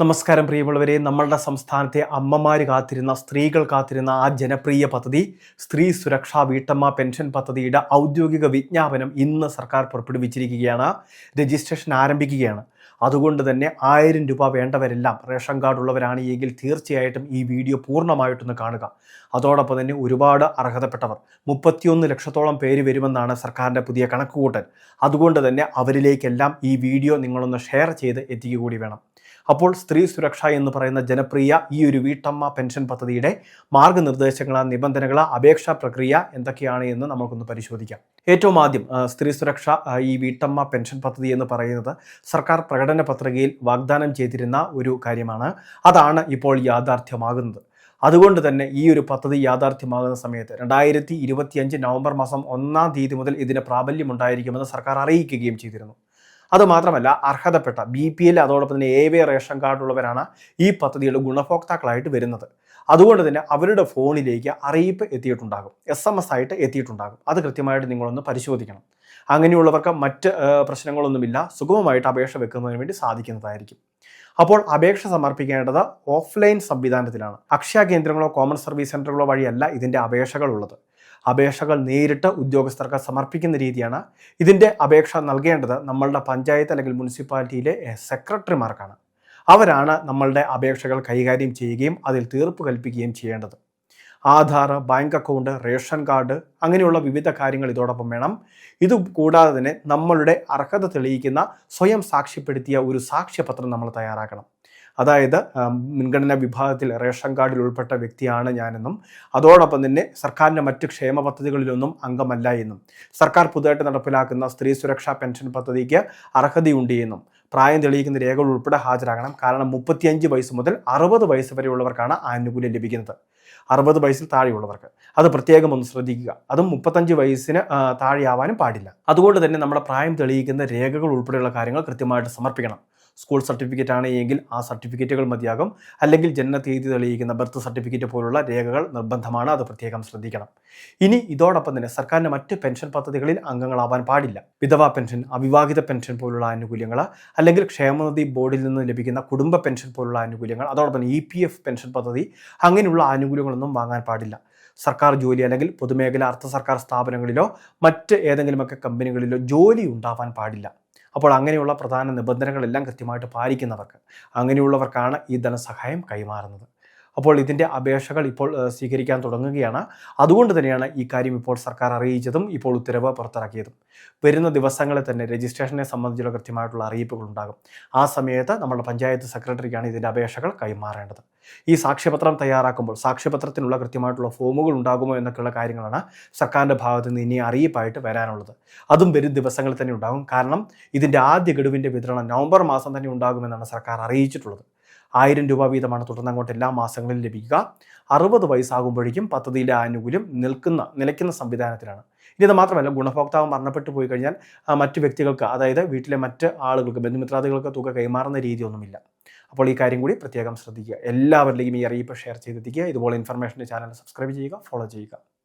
നമസ്കാരം പ്രിയമുള്ളവരെ നമ്മളുടെ സംസ്ഥാനത്തെ അമ്മമാർ കാത്തിരുന്ന സ്ത്രീകൾ കാത്തിരുന്ന ആ ജനപ്രിയ പദ്ധതി സ്ത്രീ സുരക്ഷാ വീട്ടമ്മ പെൻഷൻ പദ്ധതിയുടെ ഔദ്യോഗിക വിജ്ഞാപനം ഇന്ന് സർക്കാർ പുറപ്പെടുവിച്ചിരിക്കുകയാണ്. രജിസ്ട്രേഷൻ ആരംഭിക്കുകയാണ്. അതുകൊണ്ട് തന്നെ ആയിരം രൂപ വേണ്ടവരെല്ലാം റേഷൻ കാർഡ് ഉള്ളവരാണ് എങ്കിൽ തീർച്ചയായിട്ടും ഈ വീഡിയോ പൂർണമായിട്ടൊന്ന് കാണുക. അതോടൊപ്പം തന്നെ ഒരുപാട് അർഹതപ്പെട്ടവർ മുപ്പത്തിയൊന്ന് ലക്ഷത്തോളം പേര് വരുമെന്നാണ് സർക്കാരിന്റെ പുതിയ കണക്കുകൂട്ടൽ. അതുകൊണ്ട് തന്നെ അവരിലേക്കെല്ലാം ഈ വീഡിയോ നിങ്ങളൊന്ന് ഷെയർ ചെയ്ത് എത്തിക്കുക കൂടി വേണം. അപ്പോൾ സ്ത്രീ സുരക്ഷ എന്ന് പറയുന്ന ജനപ്രിയ ഈ ഒരു വീട്ടമ്മ പെൻഷൻ പദ്ധതിയുടെ മാർഗനിർദ്ദേശങ്ങൾ നിബന്ധനകൾ അപേക്ഷാ പ്രക്രിയ എന്തൊക്കെയാണ് എന്ന് നമുക്കൊന്ന് പരിശോധിക്കാം. ഏറ്റവും ആദ്യം സ്ത്രീ സുരക്ഷ ഈ വീട്ടമ്മ പെൻഷൻ പദ്ധതി എന്ന് പറയുന്നത് സർക്കാർ പ്രകടന പത്രികയിൽ വാഗ്ദാനം ചെയ്തിരുന്ന ഒരു കാര്യമാണ്. അതാണ് ഇപ്പോൾ യാഥാർത്ഥ്യമാകുന്നത്. അതുകൊണ്ട് തന്നെ ഈ ഒരു പദ്ധതി യാഥാർത്ഥ്യമാകുന്ന സമയത്ത് രണ്ടായിരത്തി ഇരുപത്തിയഞ്ച് നവംബർ മാസം ഒന്നാം തീയതി മുതൽ ഇതിന് പ്രാബല്യമുണ്ടായിരിക്കുമെന്ന് സർക്കാർ അറിയിക്കുകയും ചെയ്തിരുന്നു. അതുമാത്രമല്ല അർഹതപ്പെട്ട ബി പി എൽ അതോടൊപ്പം തന്നെ എ വി റേഷൻ കാർഡുള്ളവരാണ് ഈ പദ്ധതിയുടെ ഗുണഭോക്താക്കളായിട്ട് വരുന്നത്. അതുകൊണ്ട് തന്നെ അവരുടെ ഫോണിലേക്ക് അറിയിപ്പ് എത്തിയിട്ടുണ്ടാകും. എസ് എം എസ് ആയിട്ട് എത്തിയിട്ടുണ്ടാകും. അത് കൃത്യമായിട്ട് നിങ്ങളൊന്ന് പരിശോധിക്കണം. അങ്ങനെയുള്ളവർക്ക് മറ്റ് പ്രശ്നങ്ങളൊന്നുമില്ല. സുഗമമായിട്ട് അപേക്ഷ വെക്കുന്നതിന് വേണ്ടി സാധിക്കുന്നതായിരിക്കും. അപ്പോൾ അപേക്ഷ സമർപ്പിക്കേണ്ടത് ഓഫ്ലൈൻ സംവിധാനത്തിലാണ്. അക്ഷയ കേന്ദ്രങ്ങളോ കോമൺ സർവീസ് സെന്ററുകളോ വഴിയല്ല ഇതിന്റെ അപേക്ഷകൾ ഉള്ളത് അപേക്ഷകൾ നേരിട്ട് ഉദ്യോഗസ്ഥർക്ക് സമർപ്പിക്കുന്ന രീതിയാണ്. ഇതിന്റെ അപേക്ഷ നൽകേണ്ടത് നമ്മളുടെ പഞ്ചായത്ത് അല്ലെങ്കിൽ മുനിസിപ്പാലിറ്റിയിലെ സെക്രട്ടറിമാർക്കാണ്. അവരാണ് നമ്മളുടെ അപേക്ഷകൾ കൈകാര്യം ചെയ്യുകയും അതിൽ തീർപ്പ് കൽപ്പിക്കുകയും ചെയ്യേണ്ടത്. Aadhaar bank account ration card അങ്ങനെയുള്ള വിവിധ കാര്യങ്ങൾ ഇതോടൊപ്പം വേണം. ഇത് കൂടാതെ തന്നെ നമ്മളുടെ അർഹത തെളിയിക്കുന്ന സ്വയം സാക്ഷ്യപ്പെടുത്തിയ ഒരു സാക്ഷ്യപത്രം നമ്മൾ തയ്യാറാക്കണം. അതായത് മുൻഗണനാ വിഭാഗത്തിൽ റേഷൻ കാർഡിൽ ഉൾപ്പെട്ട വ്യക്തിയാണ് ഞാനെന്നും അതോടൊപ്പം തന്നെ സർക്കാരിന്റെ മറ്റ് ക്ഷേമ പദ്ധതികളിലൊന്നും അംഗമല്ല എന്നും സർക്കാർ പുതുതായിട്ട് നടപ്പിലാക്കുന്ന സ്ത്രീ സുരക്ഷാ പെൻഷൻ പദ്ധതിക്ക് അർഹതയുണ്ട് എന്നും പ്രായം തെളിയിക്കുന്ന രേഖകൾ ഉൾപ്പെടെ ഹാജരാകണം. കാരണം മുപ്പത്തിയഞ്ച് വയസ്സ് മുതൽ അറുപത് വയസ്സ് വരെയുള്ളവർക്കാണ് ആനുകൂല്യം ലഭിക്കുന്നത്. അറുപത് വയസ്സിൽ താഴെയുള്ളവർക്ക്. അത് പ്രത്യേകം ഒന്ന് ശ്രദ്ധിക്കുക. അതും മുപ്പത്തഞ്ച് വയസ്സിന് താഴെയാവാനും പാടില്ല. അതുകൊണ്ട് തന്നെ നമ്മുടെ പ്രായം തെളിയിക്കുന്ന രേഖകൾ ഉൾപ്പെടെയുള്ള കാര്യങ്ങൾ കൃത്യമായിട്ട് സമർപ്പിക്കണം. സ്കൂൾ സർട്ടിഫിക്കറ്റ് ആണ് എങ്കിൽ ആ സർട്ടിഫിക്കറ്റുകൾ മതിയാകും. അല്ലെങ്കിൽ ജനന തീയതി തെളിയിക്കുന്ന ബർത്ത് സർട്ടിഫിക്കറ്റ് പോലുള്ള രേഖകൾ നിർബന്ധമാണ്. അത് പ്രത്യേകം ശ്രദ്ധിക്കണം. ഇനി ഇതോടൊപ്പം തന്നെ സർക്കാരിന്റെ മറ്റ് പെൻഷൻ പദ്ധതികളിൽ അംഗങ്ങളാവാൻ പാടില്ല. വിധവാ പെൻഷൻ അവിവാഹിത പെൻഷൻ പോലുള്ള ആനുകൂല്യങ്ങൾ അല്ലെങ്കിൽ ക്ഷേമനിധി ബോർഡിൽ നിന്ന് ലഭിക്കുന്ന കുടുംബ പെൻഷൻ പോലുള്ള ആനുകൂല്യങ്ങൾ അതോടൊപ്പം ഇ പി എഫ് പെൻഷൻ പദ്ധതി അങ്ങനെയുള്ള ആനുകൂല്യങ്ങളൊന്നും വാങ്ങാൻ പാടില്ല. സർക്കാർ ജോലി അല്ലെങ്കിൽ പൊതുമേഖല അർദ്ധ സർക്കാർ സ്ഥാപനങ്ങളിലോ മറ്റ് ഏതെങ്കിലുമൊക്കെ കമ്പനികളിലോ ജോലി ഉണ്ടാവാൻ പാടില്ല. അപ്പോൾ അങ്ങനെയുള്ള പ്രധാന നിബന്ധനകളെല്ലാം കൃത്യമായിട്ട് പാലിക്കുന്നവർക്ക് അങ്ങനെയുള്ളവർക്കാണ് ഈ ധനസഹായം കൈമാറുന്നത്. അപ്പോൾ ഇതിന്റെ അപേക്ഷകൾ ഇപ്പോൾ സ്വീകരിക്കാൻ തുടങ്ങുകയാണ്. അതുകൊണ്ട് തന്നെയാണ് ഈ കാര്യം ഇപ്പോൾ സർക്കാർ അറിയിച്ചതും ഇപ്പോൾ ഉത്തരവ് പുറത്തിറക്കിയതും. വരുന്ന ദിവസങ്ങളിൽ തന്നെ രജിസ്ട്രേഷനെ സംബന്ധിച്ചുള്ള കൃത്യമായിട്ടുള്ള അറിയിപ്പുകൾ ഉണ്ടാകും ആ സമയത്ത് നമ്മുടെ പഞ്ചായത്ത് സെക്രട്ടറിക്കാണ് ഇതിന്റെ അപേക്ഷകൾ കൈമാറേണ്ടത്. ഈ സാക്ഷ്യപത്രം തയ്യാറാക്കുമ്പോൾ സാക്ഷ്യപത്രത്തിനുള്ള കൃത്യമായിട്ടുള്ള ഫോമുകൾ ഉണ്ടാകുമോ എന്നൊക്കെയുള്ള കാര്യങ്ങളാണ് സർക്കാരിന്റെ ഭാഗത്ത് നിന്ന് ഇനി അറിയിപ്പായിട്ട് വരാനുള്ളത്. അതും വരും ദിവസങ്ങളിൽ തന്നെ ഉണ്ടാകും. കാരണം ഇതിന്റെ ആദ്യ ഗഡുവിന്റെ വിതരണം നവംബർ മാസം തന്നെ ഉണ്ടാകുമെന്നാണ് സർക്കാർ അറിയിച്ചിട്ടുള്ളത്. ആയിരം രൂപ വീതമാണ് തുടർന്ന് അങ്ങോട്ട് എല്ലാ മാസങ്ങളിലും ലഭിക്കുക. അറുപത് വയസ്സാകുമ്പോഴേക്കും പദ്ധതിയിലെ ആനുകൂല്യം നിൽക്കുന്ന നിലയ്ക്കുന്ന സംവിധാനത്തിലാണ്. ഇനി ഇത് മാത്രമല്ല ഗുണഭോക്താവ് മരണപ്പെട്ടു പോയി കഴിഞ്ഞാൽ മറ്റു വ്യക്തികൾക്ക് അതായത് വീട്ടിലെ മറ്റ് ആളുകൾക്ക് ബന്ധുമിത്രാദികൾക്ക് തുക കൈമാറുന്ന രീതിയൊന്നുമില്ല. അപ്പോൾ ഈ കാര്യം കൂടി പ്രത്യേകം ശ്രദ്ധിക്കുക. എല്ലാവരിലേക്കും ഈ അറിയിപ്പ് ഷെയർ ചെയ്തെത്തിക്കുക. ഇതുപോലെ ഇൻഫർമേഷന്റെ ചാനൽ സബ്സ്ക്രൈബ് ചെയ്യുക ഫോളോ ചെയ്യുക.